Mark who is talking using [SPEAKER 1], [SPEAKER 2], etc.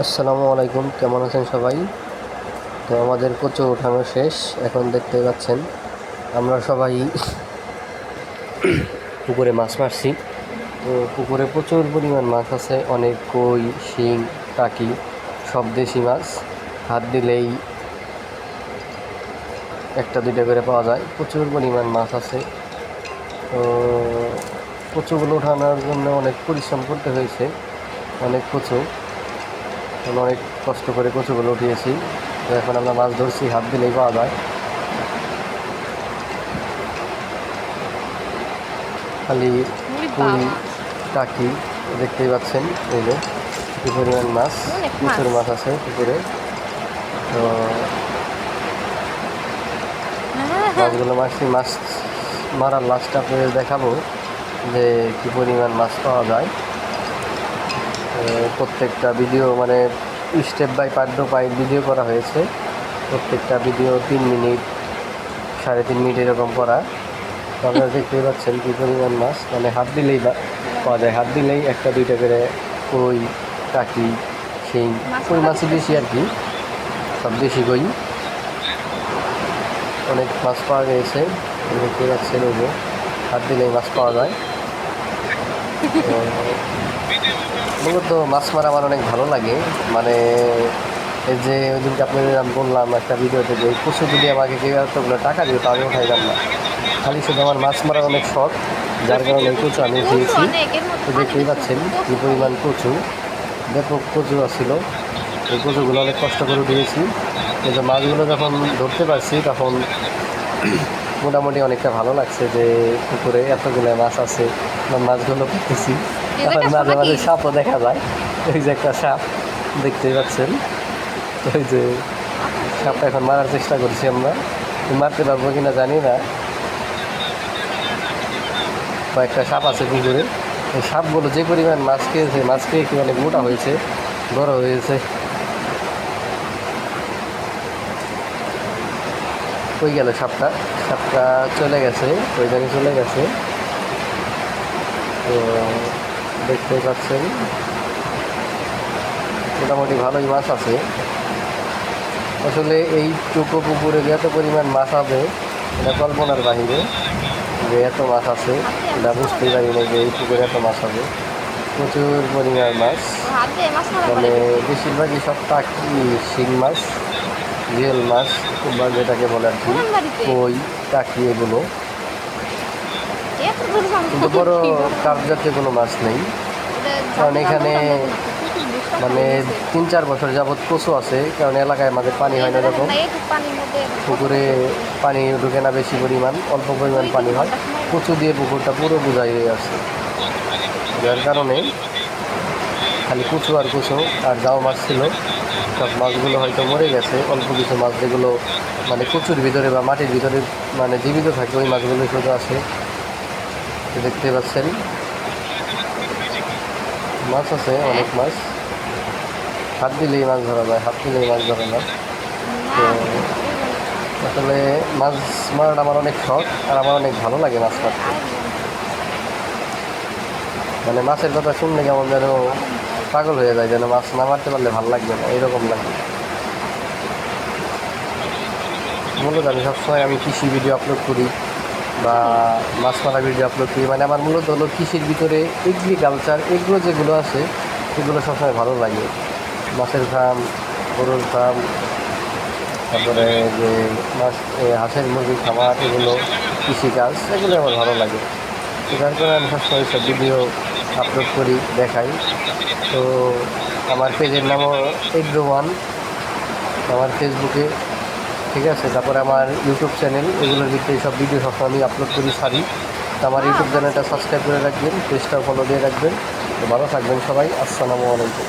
[SPEAKER 1] আসসালামু আলাইকুম, কেমন আছেন সবাই? তো আমাদের কচু ওঠানো শেষ, এখন দেখতে পাচ্ছেন আমরা সবাই পুকুরে মাছ মারছি। তো পুকুরে প্রচুর পরিমাণ মাছ আছে, অনেক কই, শিং, টাকি, সব দেশি মাছ। হাত দিলেই একটা, দুইটা করে পাওয়া যায়। প্রচুর পরিমাণ মাছ আছে। তো কচুগুলো ওঠানোর জন্য অনেক পরিশ্রম করতে হয়েছে, অনেক কচু। এখন অনেক কষ্ট করে কচুগুলো উঠিয়েছি। তো এখন আমরা মাছ ধরছি হাত দিলেই পাওয়া যায়। খালি কুই টাকি দেখতেই পাচ্ছেন এই যে কি পরিমাণ মাছ। প্রচুর মাছ আছে পুকুরে তো মাছগুলো মাছটি মাছ মারার লাস্টটা আপনাদের দেখাবো যে কি পরিমাণ মাছ পাওয়া যায়। প্রত্যেকটা ভিডিও মানে step by part by video করা হয়েছে। প্রত্যেকটা ভিডিও তিন মিনিট সাড়ে তিন মিনিট এরকম করা। আপনারা দেখতেই পাচ্ছেন কী পরিমাণ মাছ মানে হাত দিলেই বা- পাওয়া যায়। হাত দিলেই একটা দুইটা করে কই কাকি শিং
[SPEAKER 2] মাছ
[SPEAKER 1] কই মাছই বেশি আর কি। সব দেশি কই। অনেক মাছ পাওয়া গিয়েছে দেখতে পাচ্ছেন ওই হাত দিলেই মাছ পাওয়া যায়। মূলত মাছ মারা আমার অনেক ভালো লাগে। মানে এই যে ওই দিনকে আপনাদের আমি বললাম একটা ভিডিওতে যে কচু যদি আমাকে কেউ এতগুলো টাকা দিও তো আমি উঠাইলাম না। খালি শুধু আমার মাছ মারার অনেক শখ যার কারণে কচু আমি তো দেখতেই পাচ্ছেন কী পরিমাণ কচু। ব্যাপক কচু ছিল এই কচুগুলো অনেক কষ্ট করে উঠিয়েছি এই যে মাছগুলো যখন ধরতে পারছি তখন মোটামুটি অনেকটা ভালো লাগছে যে পুকুরে এতগুলো মাছ আছে মাছগুলো পেতেছি মাঝে মাঝে সাপও দেখা যায়। ওই যে একটা সাপ দেখতেই পাচ্ছেন? ওই যে সাপটা এখন মারার চেষ্টা করছি আমরা। মারতে পারব কিনা জানি না। কয়েকটা সাপ আছে পুকুরে। এই সাপগুলো যে পরিমাণ মাছ খেয়েছে মাছ খেয়ে কি অনেক মোটা হয়েছে বড় হয়েছে। ওই গেল সাপটা। সাপটা চলে গেছে ওই ওইখানে চলে গেছে। তো দেখতেই পাচ্ছেন। মোটামুটি ভালোই মাছ আছে। আসলে এই টুকো পুকুরে যে এত পরিমাণ মাছ হবে এটা কল্পনার বাহিরে যে এত মাছ আছে এটা বুঝতেই পারি না যে এই পুকুরে এত মাছ হবে প্রচুর পরিমাণ মাছ। মানে বেশিরভাগই সব টাকি শিং মাছ জিয়েল মাছ বা যেটাকে বলে আর কি কই টাকি এগুলো। কিন্তু বড় কাপ জাতীয় কোনো মাছ নেই। কারণ এখানে মানে তিন চার বছর যাবৎ কচু আছে, কারণ এলাকায় আমাদের পানি হয় না এরকম। পুকুরে পানি ঢুকে না বেশি পরিমাণ, অল্প পরিমাণ পানি হয়। কচু দিয়ে পুকুরটা পুরো বোঝাই হয়ে আছে যার কারণে খালি কুচু আর কুচু আর যাও মাছ ছিল, সব মাছগুলো হয়তো মরে গেছে। অল্প কিছু মাছ যেগুলো মানে কুচুর ভিতরে বা মাটির ভিতরে মানে জীবিত থাকে, ওই মাছগুলো শুধু আছে। দেখতে পাচ্ছেন। মাছ আছে, অনেক মাছ। হাত দিলেই মাছ ধরা যায়, হাত দিলেই মাছ ধরা যায় তো আসলে মাছ মারাটা আমার অনেক শখ, আর আমার অনেক ভালো লাগে মাছ মারতে। মানে মাছের কথা শুনলে কেমন যেন পাগল হয়ে যায়, যেন মাছ না মারতে পারলে ভালো লাগবে না এরকম লাগে। মূলত আমি সবসময় আমি কৃষি ভিডিও আপলোড করি। বা মাছ মারা ভিডিও আপলোড করি মানে আমার মূলত হলো কৃষির ভিতরে এগ্রিকালচার এগুলো যেগুলো আছে সেগুলো সবসময় ভালো লাগে। মাছের ফার্ম গরুর ফার্ম তারপরে যে মাছ হাঁসের মুরগির খামার, এগুলো কৃষিকাজ এগুলো আমার ভালো লাগে। যার কারণে আমি সবসময় সব ভিডিও আপলোড করি, দেখাই। তো আমার পেজের নামও এগ্রো ওয়ান আমার ফেসবুকে ঠিক আছে, তারপরে আমার ইউটিউব চ্যানেল এগুলোর ভিতরে সব ভিডিও সবসময় আমি আপলোড করি সারি। তো আমার ইউটিউব চ্যানেলটা সাবস্ক্রাইব করে রাখবেন পেজটাও ফলো দিয়ে রাখবেন। তো ভালো থাকবেন সবাই, আসসালামু আলাইকুম।